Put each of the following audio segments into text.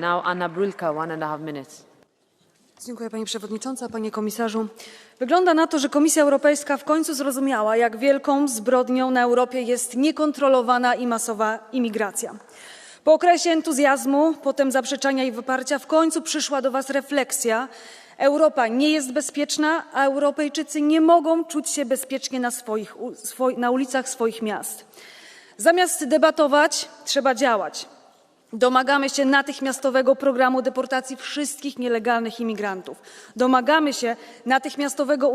Now Anna one and a half minutes. Dziękuję Pani Przewodnicząca, Panie Komisarzu. Wygląda na to, że Komisja Europejska w końcu zrozumiała, jak wielką zbrodnią na Europie jest niekontrolowana i masowa imigracja. Po okresie entuzjazmu, potem zaprzeczania i wyparcia, w końcu przyszła do Was refleksja. Europa nie jest bezpieczna, a Europejczycy nie mogą czuć się bezpiecznie na, swoich, na ulicach swoich miast. Zamiast debatować, trzeba działać. Domagamy się natychmiastowego programu deportacji wszystkich nielegalnych imigrantów. Domagamy się natychmiastowego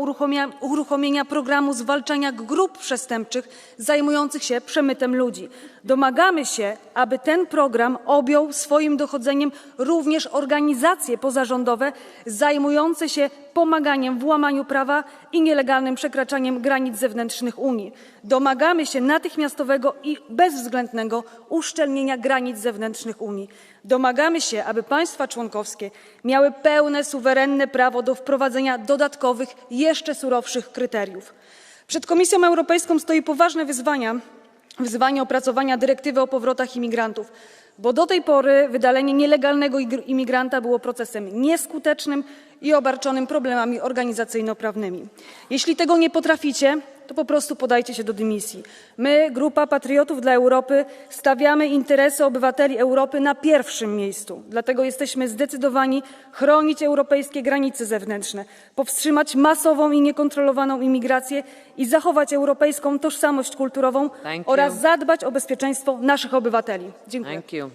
uruchomienia, programu zwalczania grup przestępczych zajmujących się przemytem ludzi. Domagamy się, aby ten program objął swoim dochodzeniem również organizacje pozarządowe zajmujące się pomaganiem w łamaniu prawa i nielegalnym przekraczaniem granic zewnętrznych Unii. Domagamy się natychmiastowego i bezwzględnego uszczelnienia granic zewnętrznych Unii. Domagamy się, aby państwa członkowskie miały pełne, suwerenne prawo do wprowadzenia dodatkowych, jeszcze surowszych kryteriów. Przed Komisją Europejską stoi poważne wyzwania, wyzwanie opracowania dyrektywy o powrotach imigrantów, bo do tej pory wydalenie nielegalnego igr- imigranta było procesem nieskutecznym i obarczonym problemami organizacyjno-prawnymi. Jeśli tego nie potraficie, to po prostu podajcie się do dymisji. My, Grupa Patriotów dla Europy, stawiamy interesy obywateli Europy na pierwszym miejscu. Dlatego jesteśmy zdecydowani chronić europejskie granice zewnętrzne, powstrzymać masową i niekontrolowaną imigrację i zachować europejską tożsamość kulturową oraz zadbać o bezpieczeństwo naszych obywateli. Dziękuję.